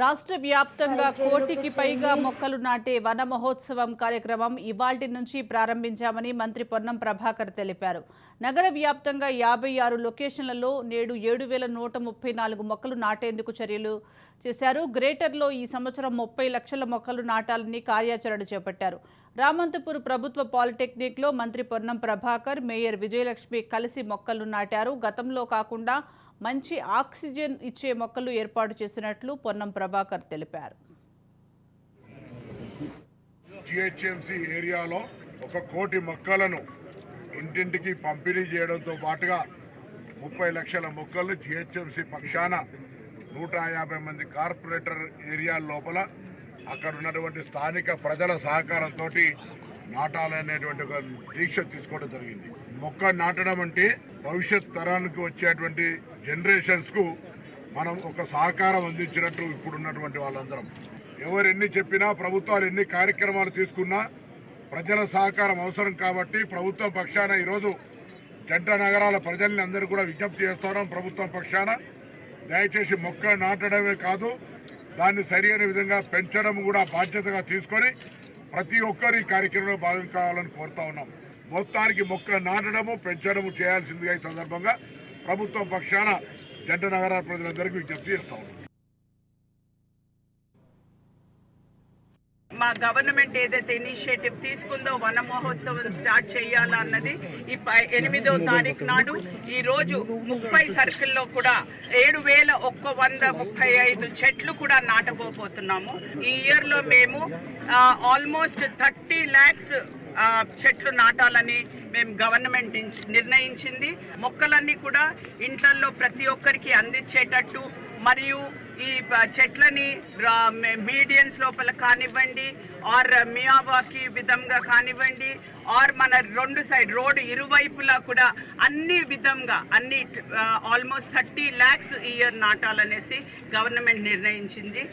రాష్ట్ర వ్యాప్తంగా కోటికి పైగా మొక్కలు నాటే వన మహోత్సవం కార్యక్రమం ఇవాల్టి నుంచి ప్రారంభించామని మంత్రి పొన్నం ప్రభాకర్ తెలిపారు. నగర వ్యాప్తంగా యాభై ఆరు లొకేషన్లలో నేడు ఏడు వేల నూట ముప్పై నాలుగు మొక్కలు నాటేందుకు చర్యలు చేశారు. గ్రేటర్లో ఈ సంవత్సరం ముప్పై లక్షల మొక్కలు నాటాలని కార్యాచరణ చేపట్టారు. రామంతపూర్ ప్రభుత్వ పాలిటెక్నిక్లో మంత్రి పొన్నం ప్రభాకర్ మేయర్ విజయలక్ష్మి కలిసి మొక్కలు నాటారు. గతంలో కాకుండా మంచి ఆక్సిజన్ ఇచ్చే మొక్కలు ఏర్పాటు చేసినట్లు పొన్నం ప్రభాకర్ తెలిపారు. జిహెచ్ఎంసి ఏరియాలో ఒక కోటి మొక్కలను ఇంటింటికి పంపిణీ చేయడంతో పాటుగా ముప్పై లక్షల మొక్కలు జిహెచ్ఎంసి పక్షాన నూట యాభై మంది కార్పొరేటర్ ఏరియా లోపల అక్కడ ఉన్నటువంటి స్థానిక ప్రజల సహకారంతో నాటాలనేటువంటి ఒక దీక్ష తీసుకోవడం జరిగింది. మొక్క నాటడం అంటే భవిష్యత్ తరానికి వచ్చేటువంటి జనరేషన్స్కు మనం ఒక సహకారం అందించినట్టు ఇప్పుడున్నటువంటి వాళ్ళందరం. ఎవరు ఎన్ని చెప్పినా ప్రభుత్వాలు ఎన్ని కార్యక్రమాలు తీసుకున్నా ప్రజల సహకారం అవసరం కాబట్టి ప్రభుత్వం పక్షాన ఈరోజు జంట నగరాల ప్రజల్ని అందరూ కూడా విజ్ఞప్తి చేస్తున్నాం ప్రభుత్వం పక్షాన. దయచేసి మొక్క నాటడమే కాదు దాన్ని సరైన విధంగా పెంచడం కూడా బాధ్యతగా తీసుకొని ప్రతి ఒక్కరు ఈ కార్యక్రమంలో భాగం కావాలని కోరుతా ఉన్నాం. మొత్తానికి మొక్క నాటడము పెంచడము చేయాల్సిందిగా ఈ సందర్భంగా ప్రభుత్వం పక్షాన జంట నగరాల ప్రజలందరికీ విజ్ఞప్తి చేస్తా మా గవర్నమెంట్ ఏదైతే ఇనిషియేటివ్ తీసుకుందో వన మహోత్సవం స్టార్ట్ చేయాలా అన్నది ఈ ఎనిమిదో తారీఖు నాడు. ఈ రోజు ముప్పై సర్కిల్లో కూడా ఏడు వేల ఒక్క వంద ముప్పై ఐదు చెట్లు కూడా నాటబోపోతున్నాము ఈ ఇయర్లో మేము ఆల్మోస్ట్ థర్టీ ల్యాక్స్ చెట్లు నాటాలని మేము గవర్నమెంట్ నిర్ణయించింది. మొక్కలన్నీ కూడా ఇంట్లల్లో ప్రతి ఒక్కరికి అందించేటట్టు మరియు ఈ చెట్లని మీడియన్స్ లోపల కానివ్వండి ఆర్ మియావాకి విధంగా కానివ్వండి ఆర్ మన రెండు సైడ్ రోడ్ ఇరువైపులా కూడా అన్ని విధంగా అన్ని ఆల్మోస్ట్ థర్టీ ల్యాక్స్ ఇయర్ నాటాలనేసి గవర్నమెంట్ నిర్ణయించింది.